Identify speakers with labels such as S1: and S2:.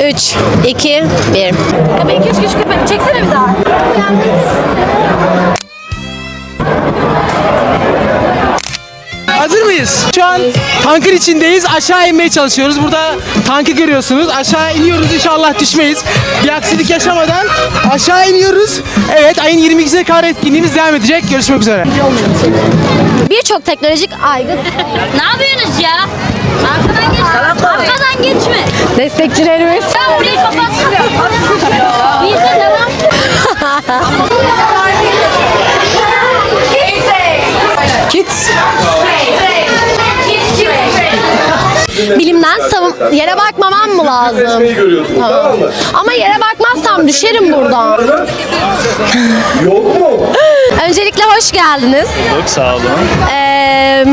S1: 3, 2, 1.
S2: Ya bir iki üç üç köpek çeksene bir daha.
S3: Hazır mıyız? Şu an tankın içindeyiz. Aşağı inmeye çalışıyoruz. Burada tankı görüyorsunuz. Aşağı iniyoruz. İnşallah düşmeyiz. Bir aksilik yaşamadan aşağı iniyoruz. Evet ayın 22'sine kadar etkinliğimiz devam edecek. Görüşmek üzere.
S1: Birçok teknolojik aygıt
S2: Ne yapıyorsunuz ya? Arkadan geç. Arkadan geçme.
S1: Destekçilerimiz.
S2: Sen burayı kapat. Biz de devam.
S3: Kids.
S1: Bilimden savun... Yere bakmamam mı lazım?
S4: Resmeyi görüyorsunuz tamam mı?
S1: Ama yere bakmazsam düşerim buradan.
S4: Yok mu?
S1: Öncelikle hoş geldiniz.
S5: Çok sağ olun.
S1: Ee,